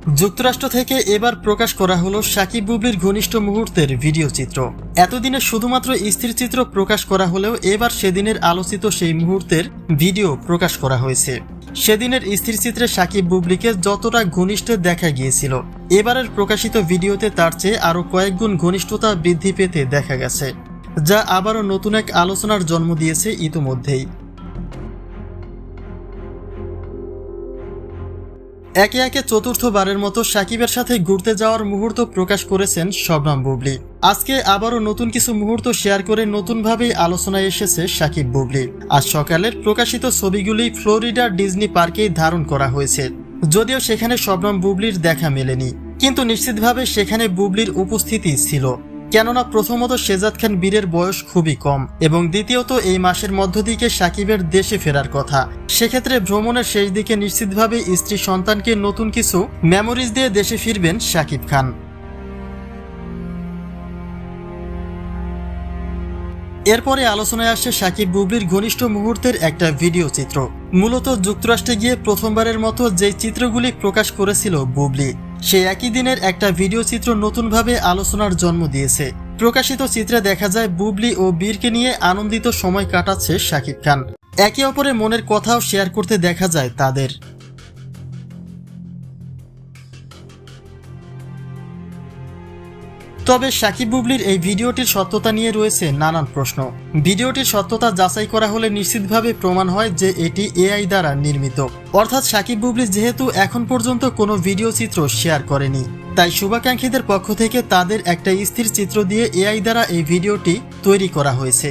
যুক্তরাষ্ট্র থেকে এবার প্রকাশ করা হলো সাকিব বুবলির ঘনিষ্ঠ মুহূর্তের ভিডিও চিত্র। এতদিনে শুধুমাত্র স্থির চিত্র প্রকাশ করা হলেও এবার সেদিনের আলোচিত সেই মুহূর্তের ভিডিও প্রকাশ করা হয়েছে। সেদিনের স্থির চিত্রে সাকিব বুবলিকে যতটা ঘনিষ্ঠ দেখা গিয়েছিল, এবারের প্রকাশিত ভিডিওতে তার চেয়ে আরও কয়েকগুণ ঘনিষ্ঠতা বৃদ্ধি পেতে দেখা গেছে, যা আবারও নতুন এক আলোচনার জন্ম দিয়েছে ইতোমধ্যেই। একে একে চতুর্থবারের মতো সাকিবের সাথে ঘুরতে যাওয়ার মুহূর্ত প্রকাশ করেছেন শবনম বুবলি। আজকে আবারও নতুন কিছু মুহূর্ত শেয়ার করে নতুনভাবেই আলোচনায় এসেছে সাকিব বুবলি। আজ সকালের প্রকাশিত ছবিগুলি ফ্লোরিডার ডিজনি পার্কেই ধারণ করা হয়েছে। যদিও সেখানে শবনম বুবলির দেখা মেলেনি, কিন্তু নিশ্চিতভাবে সেখানে বুবলির উপস্থিতি ছিল। কেননা প্রথমত শেজাদ খান বীরের বয়স খুবই কম এবং দ্বিতীয়ত এই মাসের মধ্য দিকে সাকিবের দেশে ফেরার কথা। সেক্ষেত্রে ভ্রমণের শেষ দিকে নিশ্চিতভাবে স্ত্রী সন্তানকে নতুন কিছু মেমোরিজ দিয়ে দেশে ফিরবেন সাকিব খান। এরপরে আলোচনায় আসছে সাকিব বুবলির ঘনিষ্ঠ মুহূর্তের একটা ভিডিও চিত্র। মূলত যুক্তরাষ্ট্রে গিয়ে প্রথমবারের মতো যে চিত্রগুলি প্রকাশ করেছিল বুবলি। সেই একই দিনের একটা ভিডিও চিত্র নতুনভাবে আলোচনার জন্ম দিয়েছে। প্রকাশিত চিত্রে দেখা যায়, বুবলি ও বীরকে নিয়ে আনন্দিত সময় কাটাচ্ছে শাকিব খান। একে অপরের মনের কথাও শেয়ার করতে দেখা যায় তাদের। তবে সাকিব বুবলির এই ভিডিওটির সত্যতা নিয়ে রয়েছে নানান প্রশ্ন। ভিডিওটির সত্যতা যাচাই করা হলে নিশ্চিতভাবে প্রমাণ হয় যে এটি এআই দ্বারা নির্মিত। অর্থাৎ সাকিব বুবলি যেহেতু এখন পর্যন্ত কোনো ভিডিও চিত্র শেয়ার করেনি। তাই শুভাকাঙ্ক্ষীদের পক্ষ থেকে তাদের একটা স্থির চিত্র দিয়ে এআই দ্বারা এই ভিডিওটি তৈরি করা হয়েছে।